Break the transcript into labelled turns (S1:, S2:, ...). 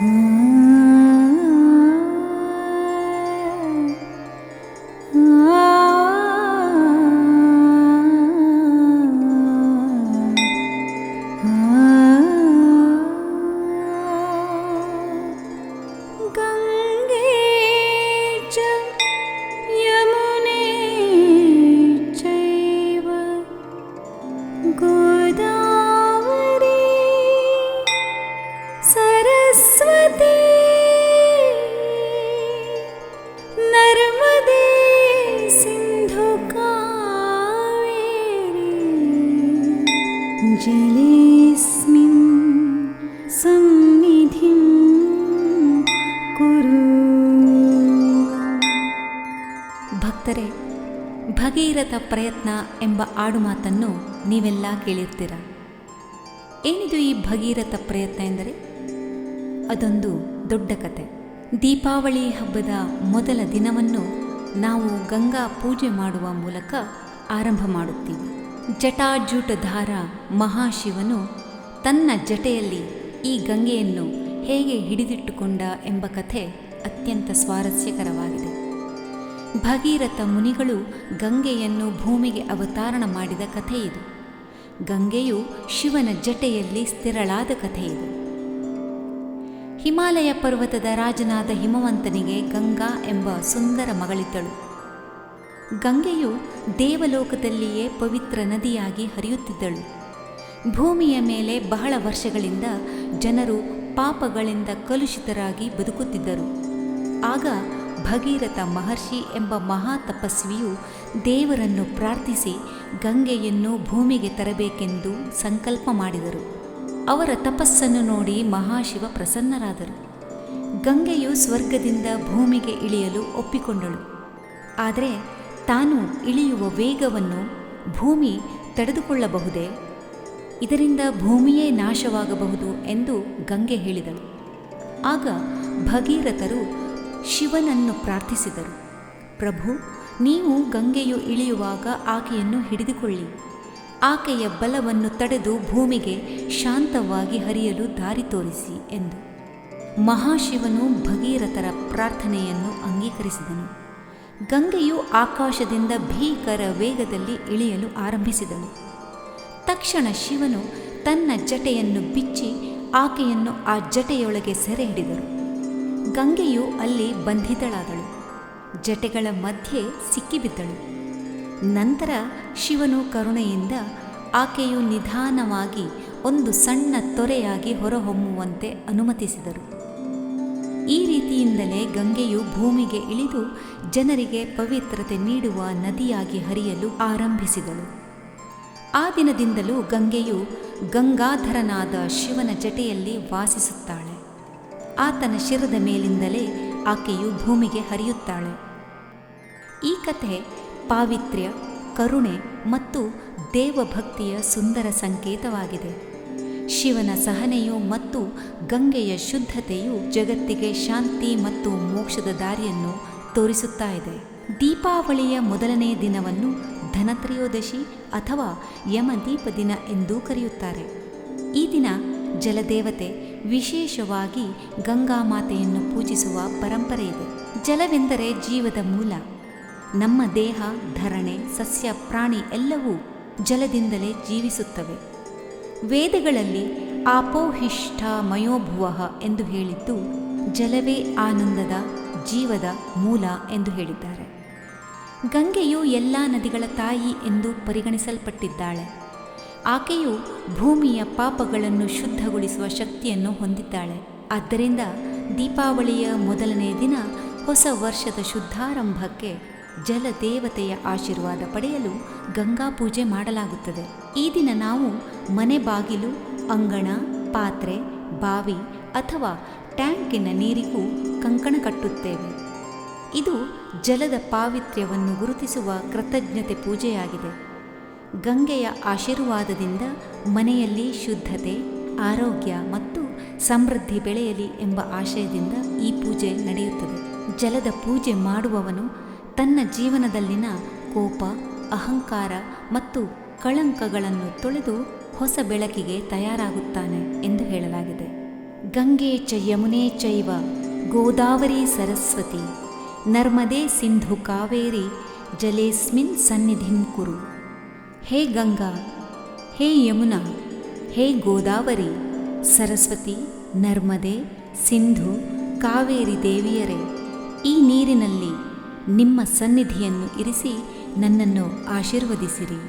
S1: Mm-hmm. ಭಕ್ತರೇ Bhagiratha ಪ್ರಯತ್ನ ಎಂಬ ಆಡುಮಾತನ್ನು ನೀವೆಲ್ಲ ಕೇಳಿರ್ತೀರ. ಏನಿದು ಈ ಭಗೀರಥ ಪ್ರಯತ್ನ ಎಂದರೆ? ಅದೊಂದು ದೊಡ್ಡ ಕತೆ. ದೀಪಾವಳಿ ಹಬ್ಬದ ಮೊದಲ ದಿನವನ್ನು ನಾವು ಗಂಗಾ ಪೂಜೆ ಮಾಡುವ ಮೂಲಕ ಆರಂಭ ಮಾಡುತ್ತೀವಿ. ಜಟಾಜೂಟಧಾರ ಮಹಾಶಿವನು ತನ್ನ ಜಟೆಯಲ್ಲಿ ಈ ಗಂಗೆಯನ್ನು ಹೇಗೆ ಹಿಡಿದಿಟ್ಟುಕೊಂಡ ಎಂಬ ಕಥೆ ಅತ್ಯಂತ ಸ್ವಾರಸ್ಯಕರವಾಗಿದೆ. ಭಗೀರಥ ಮುನಿಗಳು ಗಂಗೆಯನ್ನು ಭೂಮಿಗೆ ಅವತಾರಣ ಮಾಡಿದ ಕಥೆ ಗಂಗೆಯು ಶಿವನ ಜಟೆಯಲ್ಲಿ ಸ್ಥಿರಳಾದ ಕಥೆ ಇದು ಹಿಮಾಲಯ ಪರ್ವತದ ರಾಜನಾದ ಹಿಮವಂತನಿಗೆ ಗಂಗಾ ಎಂಬ ಸುಂದರ ಮಗಳಿದ್ದಳು. ಗಂಗೆಯು ದೇವಲೋಕದಲ್ಲಿಯೇ ಪವಿತ್ರ ನದಿಯಾಗಿ ಹರಿಯುತ್ತಿದ್ದಳು. ಭೂಮಿಯ ಮೇಲೆ ಬಹಳ ವರ್ಷಗಳಿಂದ ಜನರು ಪಾಪಗಳಿಂದ ಕಲುಷಿತರಾಗಿ ಬದುಕುತ್ತಿದ್ದರು. ಆಗ ಭಗೀರಥ ಮಹರ್ಷಿ ಎಂಬ ಮಹಾ ತಪಸ್ವಿಯು ದೇವರನ್ನು ಪ್ರಾರ್ಥಿಸಿ ಗಂಗೆಯನ್ನು ಭೂಮಿಗೆ ತರಬೇಕೆಂದು ಸಂಕಲ್ಪ ಮಾಡಿದರು. ಅವರ ತಪಸ್ಸನ್ನು ನೋಡಿ ಮಹಾಶಿವ ಪ್ರಸನ್ನರಾದರು. ಗಂಗೆಯು ಸ್ವರ್ಗದಿಂದ ಭೂಮಿಗೆ ಇಳಿಯಲು ಒಪ್ಪಿಕೊಂಡಳು. ಆದರೆ ತಾನು ಇಳಿಯುವ ವೇಗವನ್ನು ಭೂಮಿ ತಡೆದುಕೊಳ್ಳಬಹುದೇ? ಇದರಿಂದ ಭೂಮಿಯೇ ನಾಶವಾಗಬಹುದು ಎಂದು ಗಂಗೆ ಹೇಳಿದಳು. ಆಗ ಭಗೀರಥರು ಶಿವನನ್ನು ಪ್ರಾರ್ಥಿಸಿದರು. ಪ್ರಭು, ನೀವು ಗಂಗೆಯು ಇಳಿಯುವಾಗ ಆಕೆಯನ್ನು ಹಿಡಿದುಕೊಳ್ಳಿ. ಆಕೆಯ ಬಲವನ್ನು ತಡೆದು ಭೂಮಿಗೆ ಶಾಂತವಾಗಿ ಹರಿಯಲು ದಾರಿ ತೋರಿಸಿ ಎಂದು. ಮಹಾಶಿವನು ಭಗೀರಥರ ಪ್ರಾರ್ಥನೆಯನ್ನು ಅಂಗೀಕರಿಸಿದನು. ಗಂಗೆಯು ಆಕಾಶದಿಂದ ಭೀಕರ ವೇಗದಲ್ಲಿ ಇಳಿಯಲು ಆರಂಭಿಸಿದನು. ತಕ್ಷಣ ಶಿವನು ತನ್ನ ಜಟೆಯನ್ನು ಬಿಚ್ಚಿ ಆಕೆಯನ್ನು ಆ ಜಟೆಯೊಳಗೆ ಸೆರೆ ಹಿಡಿದರು. ಗಂಗೆಯು ಅಲ್ಲಿ ಬಂಧಿತಳಾದಳು. ಜಟೆಗಳ ಮಧ್ಯೆ ಸಿಕ್ಕಿಬಿದ್ದಳು. ನಂತರ ಶಿವನು ಕರುಣೆಯಿಂದ ಆಕೆಯು ನಿಧಾನವಾಗಿ ಒಂದು ಸಣ್ಣ ತೊರೆಯಾಗಿ ಹೊರಹೊಮ್ಮುವಂತೆ ಅನುಮತಿಸಿದರು. ಈ ರೀತಿಯಿಂದಲೇ ಗಂಗೆಯು ಭೂಮಿಗೆ ಇಳಿದು ಜನರಿಗೆ ಪವಿತ್ರತೆ ನೀಡುವ ನದಿಯಾಗಿ ಹರಿಯಲು ಆರಂಭಿಸಿದಳು. ಆ ದಿನದಿಂದಲೂ ಗಂಗೆಯು ಗಂಗಾಧರನಾದ ಶಿವನ ಜಟೆಯಲ್ಲಿ ವಾಸಿಸುತ್ತಾಳೆ. ಆತನ ಶಿರದ ಮೇಲಿಂದಲೇ ಆಕೆಯು ಭೂಮಿಗೆ ಹರಿಯುತ್ತಾಳೆ. ಈ ಕಥೆ ಪಾವಿತ್ರ್ಯ, ಕರುಣೆ ಮತ್ತು ದೇವಭಕ್ತಿಯ ಸುಂದರ ಸಂಕೇತವಾಗಿದೆ. ಶಿವನ ಸಹನೆಯು ಮತ್ತು ಗಂಗೆಯ ಶುದ್ಧತೆಯು ಜಗತ್ತಿಗೆ ಶಾಂತಿ ಮತ್ತು ಮೋಕ್ಷದ ದಾರಿಯನ್ನು ತೋರಿಸುತ್ತಾ ಇದೆ. ದೀಪಾವಳಿಯ ಮೊದಲನೇ ದಿನವನ್ನು ಧನತ್ರಯೋದಶಿ ಅಥವಾ ಯಮದೀಪ ದಿನ ಎಂದೂ ಕರೆಯುತ್ತಾರೆ. ಈ ದಿನ ಜಲದೇವತೆ ವಿಶೇಷವಾಗಿ ಗಂಗಾ ಮಾತೆಯನ್ನು ಪೂಜಿಸುವ ಪರಂಪರೆ ಇದೆ. ಜಲವೆಂದರೆ ಜೀವದ ಮೂಲ. ನಮ್ಮ ದೇಹ, ಧರಣೆ, ಸಸ್ಯ, ಪ್ರಾಣಿ ಎಲ್ಲವೂ ಜಲದಿಂದಲೇ ಜೀವಿಸುತ್ತವೆ. ವೇದಗಳಲ್ಲಿ ಆಪೋಹಿಷ್ಠ ಮಯೋಭುವ ಎಂದು ಹೇಳಿದ್ದು, ಜಲವೇ ಆನಂದದ, ಜೀವದ ಮೂಲ ಎಂದು ಹೇಳಿದ್ದಾರೆ. ಗಂಗೆಯು ಎಲ್ಲ ನದಿಗಳ ತಾಯಿ ಎಂದು ಪರಿಗಣಿಸಲ್ಪಟ್ಟಿದ್ದಾಳೆ. ಆಕೆಯು ಭೂಮಿಯ ಪಾಪಗಳನ್ನು ಶುದ್ಧಗೊಳಿಸುವ ಶಕ್ತಿಯನ್ನು ಹೊಂದಿದ್ದಾಳೆ. ಆದ್ದರಿಂದ ದೀಪಾವಳಿಯ ಮೊದಲನೇ ದಿನ ಹೊಸ ವರ್ಷದ ಶುದ್ಧಾರಂಭಕ್ಕೆ ಜಲದೇವತೆಯ ಆಶೀರ್ವಾದ ಪಡೆಯಲು ಗಂಗಾ ಪೂಜೆ ಮಾಡಲಾಗುತ್ತದೆ. ಈ ದಿನ ನಾವು ಮನೆ ಬಾಗಿಲು, ಅಂಗಣ, ಪಾತ್ರೆ, ಬಾವಿ ಅಥವಾ ಟ್ಯಾಂಕಿನ ನೀರಿಗೂ ಕಂಕಣ ಕಟ್ಟುತ್ತೇವೆ. ಇದು ಜಲದ ಪಾವಿತ್ರ್ಯವನ್ನು ಗುರುತಿಸುವ ಕೃತಜ್ಞತೆ ಪೂಜೆಯಾಗಿದೆ. ಗಂಗೆಯ ಆಶೀರ್ವಾದದಿಂದ ಮನೆಯಲ್ಲಿ ಶುದ್ಧತೆ, ಆರೋಗ್ಯ ಮತ್ತು ಸಮೃದ್ಧಿ ಬೆಳೆಯಲಿ ಎಂಬ ಆಶಯದಿಂದ ಈ ಪೂಜೆ ನಡೆಯುತ್ತದೆ. ಜಲದ ಪೂಜೆ ಮಾಡುವವನು ತನ್ನ ಜೀವನದಲ್ಲಿನ ಕೋಪ, ಅಹಂಕಾರ ಮತ್ತು ಕಳಂಕಗಳನ್ನು ತೊಳೆದು ಹೊಸ ಬೆಳಕಿಗೆ ತಯಾರಾಗುತ್ತಾನೆ ಎಂದು ಹೇಳಲಾಗಿದೆ. ಗಂಗೆ ಚ ಯಮುನೆ ಚೈವ ಗೋದಾವರಿ ಸರಸ್ವತಿ, ನರ್ಮದೆ ಸಿಂಧು ಕಾವೇರಿ ಜಲೇಸ್ಮಿನ್ ಸನ್ನಿಧಿಂ ಕುರು. ಹೇ ಗಂಗಾ, ಹೇ ಯಮುನಾ, ಹೇ ಗೋದಾವರಿ, ಸರಸ್ವತಿ, ನರ್ಮದೆ, ಸಿಂಧು, ಕಾವೇರಿ ದೇವಿಯರೇ, ಈ ನೀರಿನಲ್ಲಿ ನಿಮ್ಮ ಸನ್ನಿಧಿಯನ್ನು ಇರಿಸಿ ನನ್ನನ್ನು ಆಶೀರ್ವದಿಸಿರಿ.